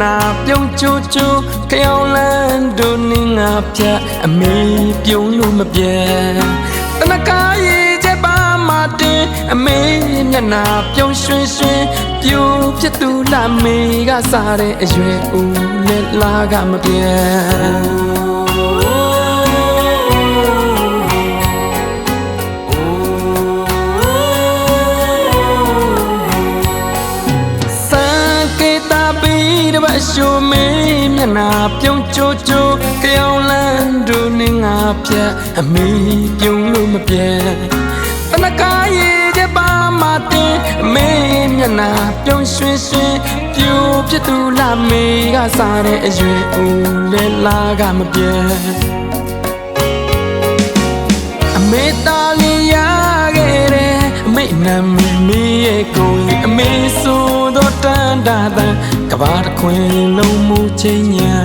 နာပြုံးချိုးချိုးကြောင်လန်းတို့နင်းငါဖြတ်အမေပြုံးလို့မပြတ်တနကားရေးချက်ပါမတင်အမေမျက်နာပြုံးရွှင်ရွှင်ပြိုးပြတ်သူလာမေကစားတဲ့အရွယ်ဦးလက်လာကမပြ တပတ်ရှိုမေးမျက်နာပြုံးချိုးချိုးကြောင်လန်းတို့နင်းငါဖြတ်အမေပြုံးလို့မပြတ်တနကားရေးချက်ပါမတင်အမေမျက်နာပြုံးရွှင်ရွှင်ပြိုးပြတ်သူလာမေကစားတဲ့အရွယ်ဦးလဲလာကမပြတ်အမေသားလေးရခဲ့တယ်အမေနာမည်မီရဲ့ကိုယ်ကြီးအမေဆို တော့တန်တာတန်ကဘာတစ်ခွင်လုံးမူချင်းညာ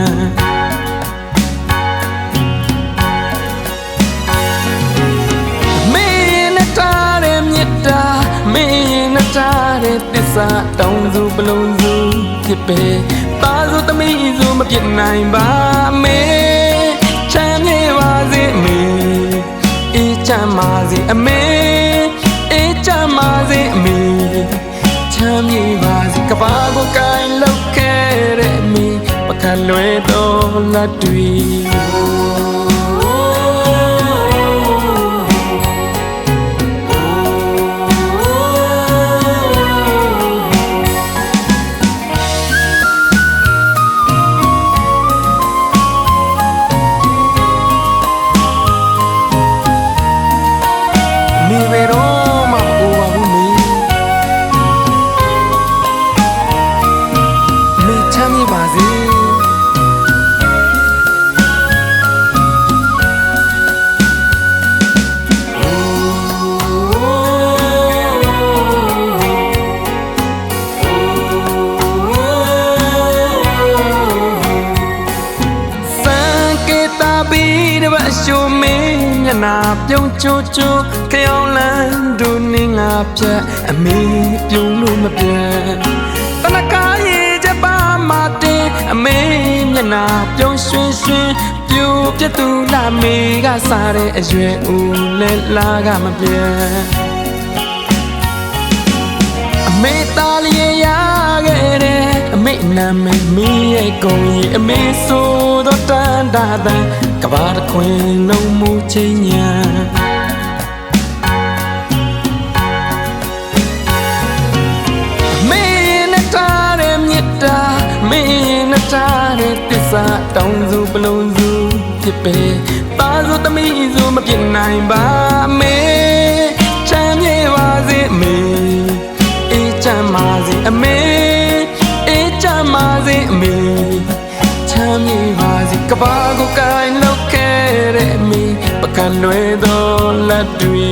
အမေနဲ့တားတဲ့မြတ်တာအမေနဲ့တားတဲ့သစ္စာတောင်းစုပလုံးစုဖြစ်ပေပါစုသမီးစုမပြစ်နိုင်ပါအမေချမ်းမြေပါစေအမေအေးချမ်းပါစေအမေအေးချမ်းပါစေအမေ ချမ်းမြေပါစေကဘာကိုကိုင်လောက်ခဲ့တဲ့အမေပကလွယ်တော်လက်တွေ ကေတာဘီတပတ်ရှိုမင်းမျက်နာပြုံးချိုးချိုးကြောင်လန်းတို့နင်းငါဖြတ်အမေပြုံးလို့မပြတ်တနကားရေးချက်ပါမတင်အမေမျက်နာပြုံးရွှင်ရွှင်ပြိုပြတ်သူလာမေကစားတဲ့အရွယ်ဦးလဲလာကမပြတ်အမေသားလေးရခဲ့တယ်အမေနာမည်မီးရဲ့ကုံကြီးအမေဆိုတော့ တန်တာတန်ကဘာတစ်ခွင်လုံးမူချင်းညာအမေနဲ့ထားတဲ့မြတ်တာအမေနဲ့ထားတဲ့တစ္ဆာတောင်းစုပလုံးစုဖြစ်ပေပါစုသမီးစုမပြစ်နိုင်ပါအမေချမ်းမြေပါစေအမေအေးချမ်းပါစေအမေအေးချမ်းပါစေအမေ ချမ်းမြေပါစေကဘာကိုကိုင်လောက်ခဲ့တဲ့အမေပကလွယ်သောလက်တွေ